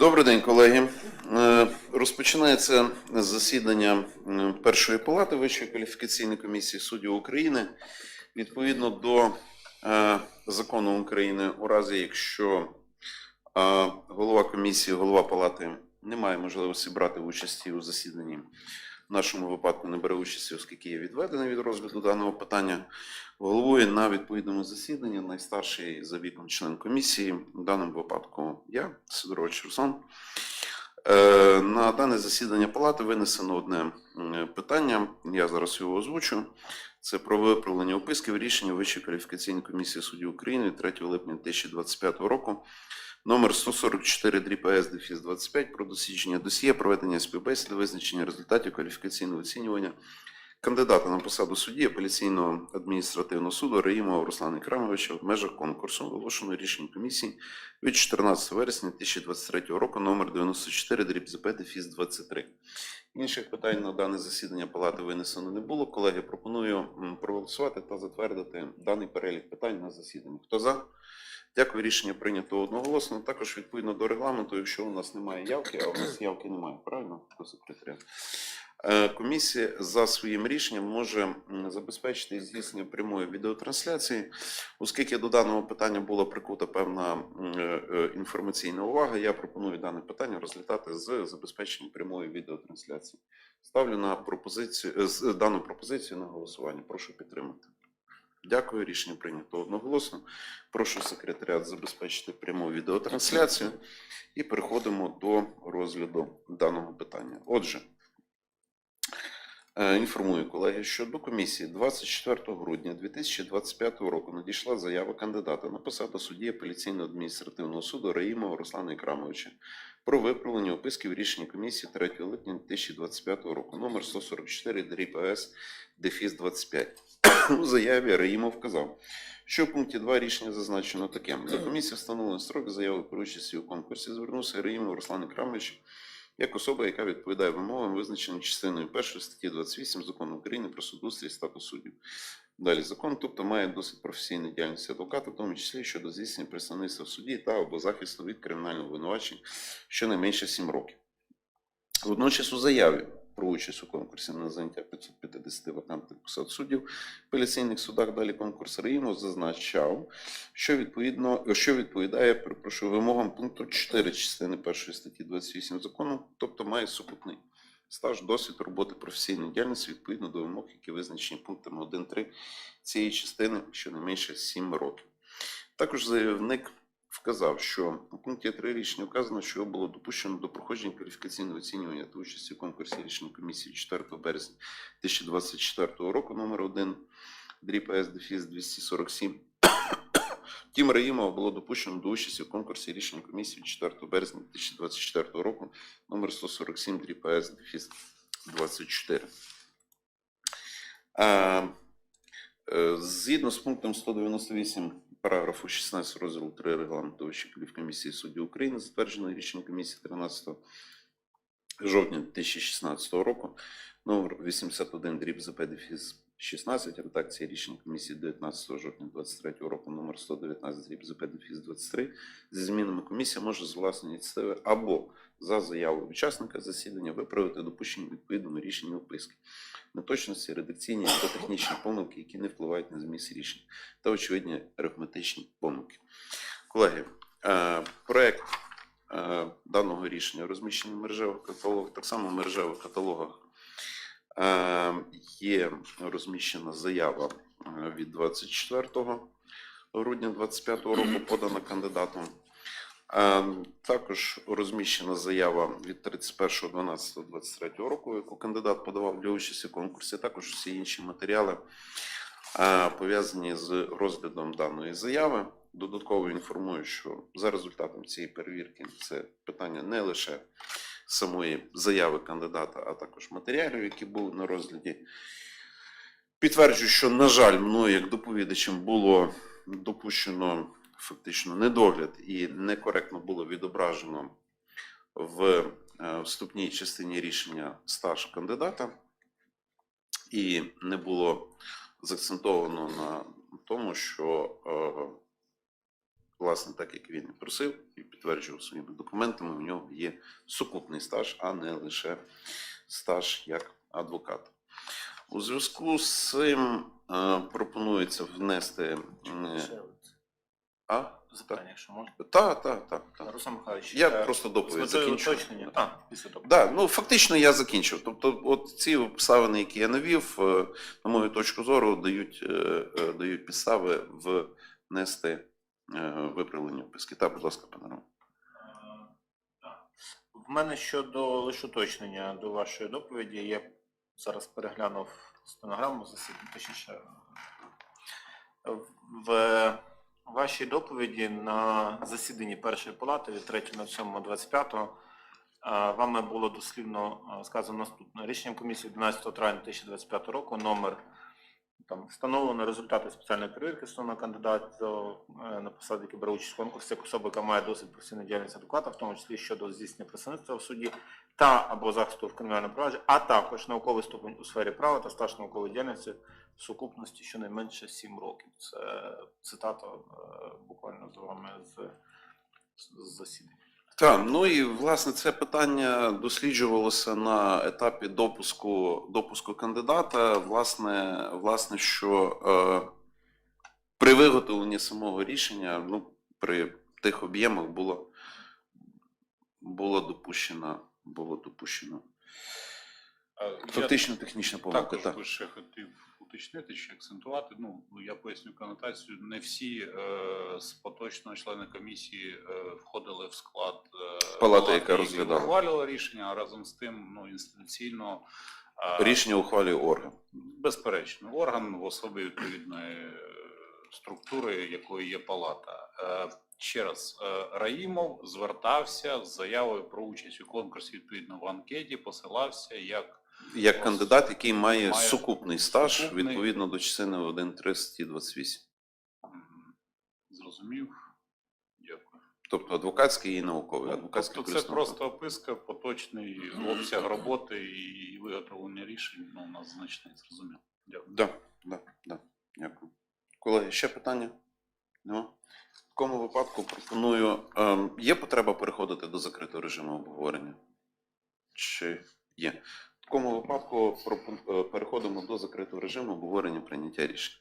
Добрий день, колеги. Е, Розпочинається засідання першої палати Вищої кваліфікаційної комісії суддів України. Відповідно до е, закону України, у разі якщо е, голова комісії, голова палати не має можливості брати участі у засіданні, в нашому випадку не бере участі, оскільки є відведений від розгляду даного питання. Головує на відповідному засіданні найстарший за віком член комісії, в даному випадку я, Сидорович Руслан. Е, На дане засідання палати винесено одне питання. Я зараз його озвучу. Це про виправлення описків рішення Вищої кваліфікаційної комісії суддів України від 3 липня 2025 року. Номер 144 дріб АС дефіс 25 про дослідження досьє, проведення співбесіди, визначення результатів кваліфікаційного оцінювання кандидата на посаду судді апеляційного адміністративного суду Раїмова Руслана Ікрамовича в межах конкурсу, оголошеного рішенням комісії від 14 вересня 2023 року, номер 94 дріб ЗП дефіс 23. Інших питань на дане засідання палати винесено не було. Колеги, пропоную проголосувати та затвердити даний перелік питань на засіданні. Хто за? Дякую, рішення прийнято одноголосно. Також відповідно до регламенту, якщо у нас немає явки, а у нас явки немає, правильно? Секретаря. Е, Комісія за своїм рішенням може забезпечити здійснення прямої відеотрансляції, оскільки до даного питання була прикута певна е, е, інформаційна увага. Я пропоную дане питання розглядати з забезпеченням прямої відеотрансляції. Ставлю на пропозицію дану пропозицію на голосування. Прошу підтримати. Дякую, рішення прийнято одноголосно. Прошу секретаріат забезпечити пряму відеотрансляцію і переходимо до розгляду даного питання. Отже, інформую колеги, що до комісії 24 грудня 2025 року надійшла заява кандидата на посаду судді апеляційного адміністративного суду Раїмова Руслана Ікрамовича про виправлення описків рішення комісії 3 липня 2025 року, номер 144 дріб АС дефіс 25. У заяві Раїмов вказав, що в пункті 2 рішення зазначено таке. До комісії встановлений строк заяви про участі у конкурсі. Звернувся Раїмов Руслан Ікрамович як особа, яка відповідає вимогам, визначеним частиною 1 статті 28 Закону України про судоустрій статус суддів. Далі закон, тобто має досить професійну діяльність адвоката, в тому числі щодо здійснення представництва в суді та або захисту від кримінального винувачення щонайменше 7 років. Водночас у заяві про участь у конкурсі на заняття 550 вакантних посад суддів в апеляційних судах далі конкурс Раїмов зазначав, що відповідно що відповідає перепрошую, вимогам пункту 4 частини 1 статті 28 закону, тобто має сукупний стаж, досвід роботи професійної діяльності відповідно до вимог, які визначені пунктами 1.3 цієї частини щонайменше 7 років. Також заявник вказав, що у пункті 3 рішення вказано, що його було допущено до проходження кваліфікаційного оцінювання та участі в конкурсі рішення комісії 4 березня 2024 року номер 1 дріб АС дефіс 247. Тім Раїмова було допущено до участі в конкурсі рішення комісії 4 березня 2024 року номер 147 дріб АС дефіс 24. Е, е, Згідно з пунктом 198 параграфу 16 розділу 3 регламенту Вищої кваліфкомісії суддів України, затвердженої рішення комісії 13 жовтня 2016 року, номер 81 дріб ЗП 16, редакція рішення комісії 19 жовтня 23 року, номер 119 дріб ЗП дефіс 23, зі змінами комісія може з власної ініціативи або за заявою учасника засідання виправити допущені відповідному рішенню описки, неточності, редакційні та технічні помилки, які не впливають на зміст рішення, та очевидні арифметичні помилки. Колеги, е, проект е, даного рішення розміщений мережевих каталогах, так само в мережевих каталогах е, є розміщена заява е, від 24 грудня 2025 року, подана кандидатом. Також розміщена заява від 31.12.23 року, яку кандидат подавав для участі в конкурсі. Також всі інші матеріали пов'язані з розглядом даної заяви. Додатково інформую, що за результатом цієї перевірки це питання не лише самої заяви кандидата, а також матеріалів, які були на розгляді. Підтверджую, що, на жаль, мною як доповідачем було допущено фактично недогляд і некоректно було відображено в е, вступній частині рішення стаж кандидата, і не було заакцентовано на тому, що е, власне, так як він просив і підтверджував своїми документами, у нього є сукупний стаж, а не лише стаж як адвоката. У зв'язку з цим е, пропонується внести. е, А? Запитання, якщо можна. Так, так, так. Руслан Михайлович, Я е, просто доповідь закінчу. уточнення. А, після доповіді. Да, ну фактично я закінчив. Тобто, от ці обставини, які я навів, на мою точку зору, дають, дають підстави внести виправлення вписки. Так, будь ласка, пане Роман. Е. В мене щодо лише уточнення до вашої доповіді. Я зараз переглянув стенограму засідання, точніше. е, В вашій доповіді на засіданні першої палати від 3.07.25 е, вами було дослівно е, сказано наступне. Рішенням комісії 11 травня 2025 року номер там встановлено результати спеціальної перевірки стосовно кандидата е, на посаду, який бере участь в конкурсі, як особа, яка має досвід професійної діяльності адвоката, в тому числі щодо здійснення представництва в суді та або захисту в кримінальному провадженні, а також науковий ступень у сфері права та стаж наукової діяльності в сукупності щонайменше 7 років. Це цитата е, буквально з вами з засідання. Так, ну і власне це питання досліджувалося на етапі допуску, допуску кандидата. Власне, власне, що е, при виготовленні самого рішення, ну, при тих об'ємах було, було допущено, було допущено фактично технічна помилка. також Так. би ще хотів уточнити чи акцентувати. Ну, я поясню конотацію. Не всі е, з поточного члени комісії е, входили в склад е, Палати, яка розглядала. ухвалювала рішення, а разом з тим, ну, інституційно е, Рішення ухвалює орган. безперечно, орган в особі відповідної е, структури, якою є палата. Е, Ще раз, е, Раїмов звертався з заявою про участь у конкурсі відповідно в анкеті, посилався як Як кандидат, який має, Має сукупний стаж сукупний. відповідно до частини 1.3 статті 28. М, Зрозумів. Дякую. Тобто адвокатський і науковий. Ну, Адвокатський Тобто це науковий. просто описка, поточний обсяг роботи і виготовлення рішень ну, у нас значний, зрозуміло. Дякую. Да, да, да. Дякую. Колеги, ще питання? Нема? В такому випадку пропоную. ем, є потреба переходити до закритого режиму обговорення? Чи є? Такому випадку е, переходимо до закритого режиму обговорення прийняття рішень.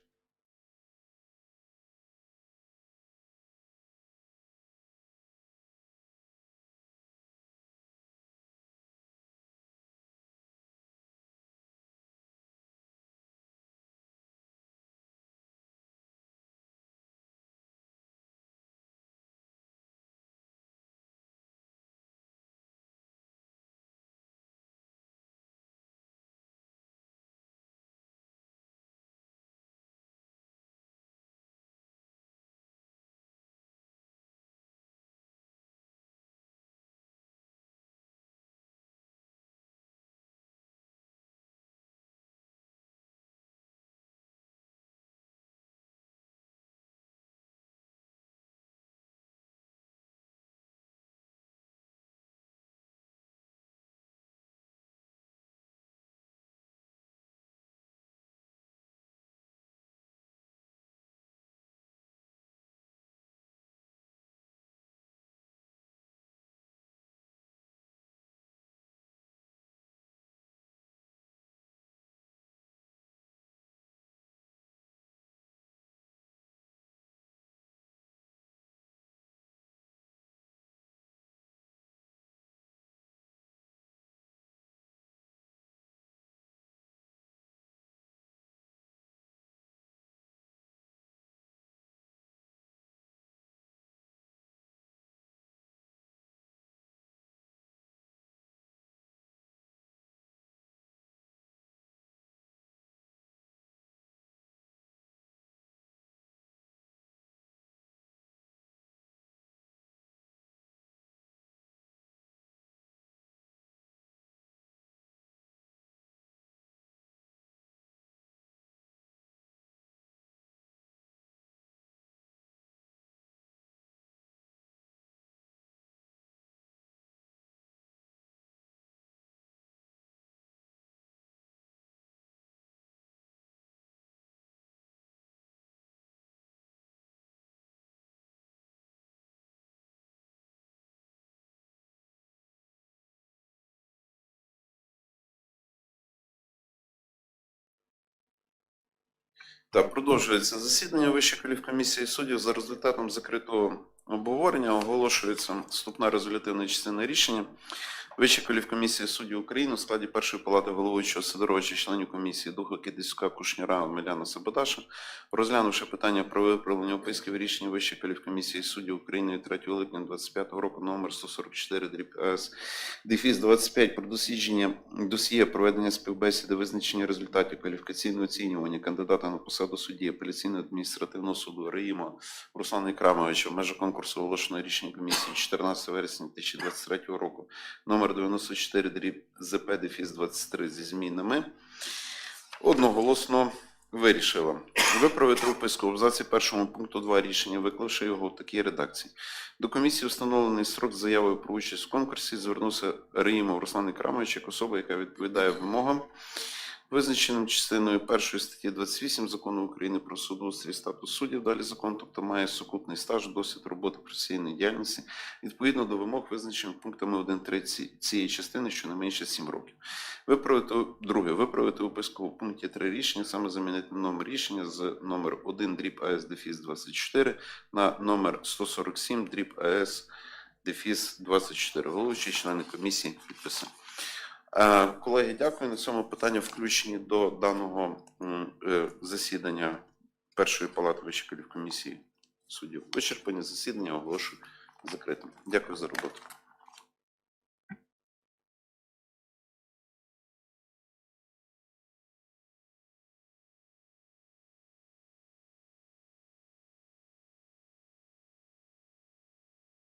Так, продовжується засідання Вищої кваліфкомісії суддів. За результатом закритого обговорення оголошується вступна резолютивна частина рішення. Вища кваліфкомісія суддів України у складі першої палати головуючого Сидоровича, членів комісії Духа Кидиська, Кушніра, Омеляна Сабадаша, розглянувши питання про виправлення описків рішення Вищої кваліфкомісії суддів України від 3 липня 2025 року номер 144 дріб АС Дефіс 25 про дослідження досьє проведення співбесіди, визначення результатів кваліфікаційного оцінювання кандидата на посаду судді апеляційного адміністративного суду Раїма Руслана Ікрамовича в межах конкурсу оголошеного рішення комісії 14 вересня 2023 року номер 94 дріб ЗП Дефіс 23 зі змінами одноголосно вирішила виправити виписку в абзаці першому пункту 2 рішення, виклавши його в такій редакції. До комісії встановлений строк з заявою про участь в конкурсі звернувся Риїмов Руслан Ікрамович як особа, яка відповідає вимогам, визначеним частиною першої статті 28 закону України про судоустрій статус суддів, далі закон, тобто має сукупний стаж, досвід роботи професійної діяльності, відповідно до вимог, визначених пунктами 1.3 цієї частини, щонайменше 7 років. Виправити друге, виправити у пункті 3 рішення, саме замінити номер рішення з номер 1 дріб АС дефіс 24 на номер 147 дріб АС дефіс 24. Головуючі члени комісії підписані. Е, Колеги, дякую. На цьому питання включені до даного е, засідання першої палати Вищої комісії суддів. Вичерпання засідання оголошую закритим. Дякую за роботу.